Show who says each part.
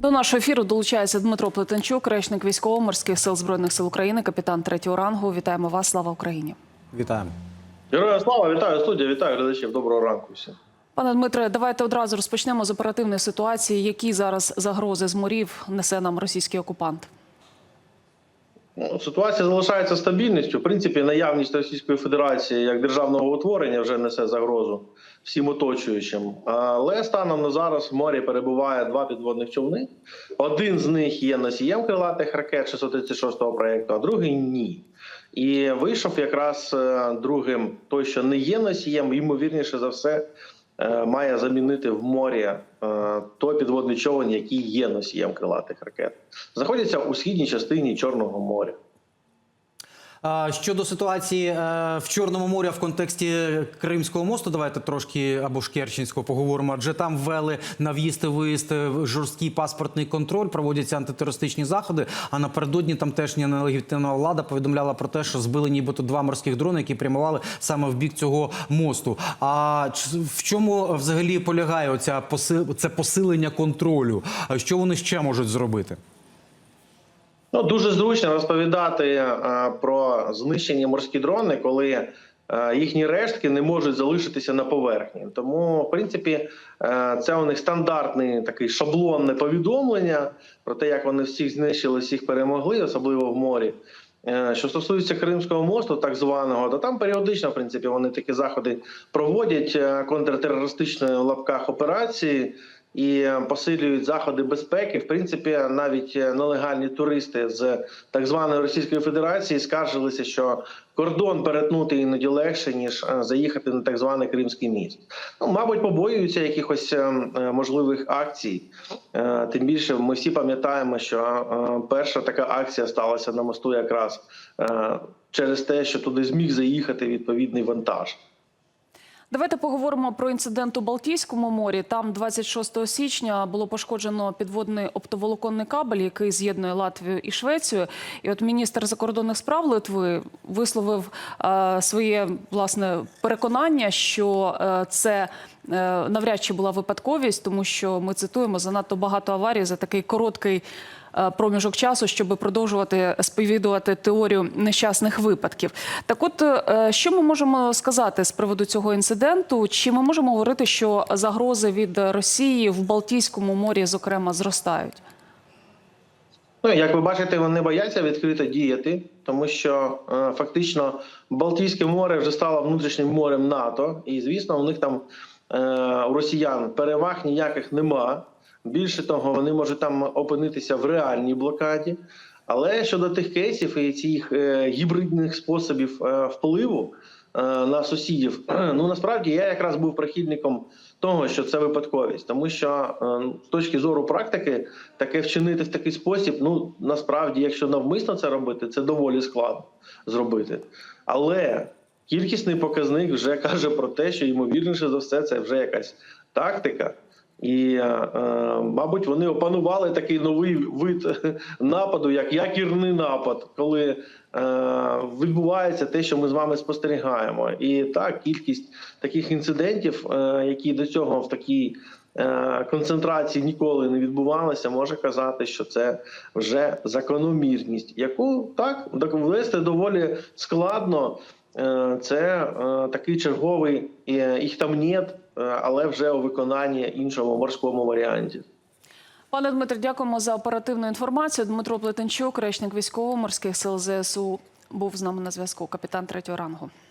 Speaker 1: До нашого ефіру долучається Дмитро Плетенчук, речник військово-морських сил збройних сил України, капітан третього рангу. Вітаємо вас! Слава Україні!
Speaker 2: Вітаємо.
Speaker 3: Героя слава, вітаю студія, вітаю глядачів. Доброго ранку всім.
Speaker 1: Пане Дмитре, давайте одразу розпочнемо з оперативної ситуації. Які зараз загрози з морів несе нам російський окупант?
Speaker 3: Ну, Ситуація залишається стабільністю. В принципі, наявність Російської Федерації як державного утворення вже несе загрозу всім оточуючим. Але станом на зараз в морі перебуває два підводних човни. Один з них є носієм крилатих ракет 636-го проєкту, а другий ні. І вийшов якраз е, другим той, що не є носієм, ймовірніше за все. Е, Має замінити в морі е, той підводний човен, який є носієм крилатих ракет, знаходяться у східній частині Чорного моря.
Speaker 2: Щодо ситуації е, в Чорному морі в контексті Кримського мосту, давайте трошки або ж Керченського поговоримо. Адже там ввели на в'їзд і виїзд е, жорсткий паспортний контроль, проводяться антитерористичні заходи. А напередодні тамтешня нелегітимна влада повідомляла про те, що збили нібито два морських дрони, які прямували саме в бік цього мосту. А в чому взагалі полягає оця це посилення контролю? Що вони ще можуть зробити?
Speaker 3: Ну дуже зручно розповідати е, про знищені морські дрони, коли е, їхні рештки не можуть залишитися на поверхні. Тому, в принципі, е, це у них стандартне такий шаблонне повідомлення про те, як вони всіх знищили, всіх перемогли, особливо в морі. Що стосується Кримського мосту, так званого, то там періодично, в принципі, вони такі заходи проводять контртерористичної в лапках операції і посилюють заходи безпеки. В принципі, навіть е, нелегальні туристи з так званої Російської Федерації скаржилися, що кордон перетнути іноді легше ніж е, заїхати на так званий Кримський міст. Ну, мабуть, побоюються якихось е, можливих акцій. Тим більше ми всі пам'ятаємо, що перша така акція сталася на мосту якраз через те, що туди зміг заїхати відповідний вантаж.
Speaker 1: Давайте поговоримо про інцидент у Балтійському морі. Там 26 січня було пошкоджено підводний оптоволоконний кабель, який з'єднує Латвію і Швецію. І от міністр закордонних справ Литви висловив е, своє власне переконання, що е, це навряд чи була випадковість, тому що ми цитуємо занадто багато аварій за такий короткий. е, Проміжок часу, щоб продовжувати сповідувати теорію нещасних випадків. Так, от е, що ми можемо сказати з приводу цього інциденту? Чи ми можемо говорити, що загрози від Росії в Балтійському морі, зокрема, зростають?
Speaker 3: Ну, як ви бачите, вони бояться відкрито діяти, тому що е, фактично Балтійське море вже стало внутрішнім морем НАТО, і звісно, у них там е, росіян переваг ніяких нема. Більше того, вони можуть там опинитися в реальній блокаді. Але щодо тих кейсів і цих е, гібридних способів е, впливу е, на сусідів, ну насправді я якраз був прихильником того, що це випадковість, тому що е, з точки зору практики таке вчинити в такий спосіб, ну насправді, якщо навмисно це робити, це доволі складно зробити. Але кількісний показник вже каже про те, що ймовірніше за все, це вже якась тактика. І, е, е, мабуть, вони опанували такий новий вид нападу, як якірний напад, коли е, відбувається те, що ми з вами спостерігаємо. І так, кількість таких інцидентів, які до цього в такій концентрації ніколи не відбувалися, може казати, що це вже закономірність, яку так довести доволі складно. Е, Це е, такий черговий е, їх там нет, але вже у виконанні іншому морському варіанті.
Speaker 1: Пане Дмитре, дякуємо за оперативну інформацію. Дмитро Плетенчук, речник військово-морських сил ЗСУ, був з нами на зв'язку. Капітан третього рангу.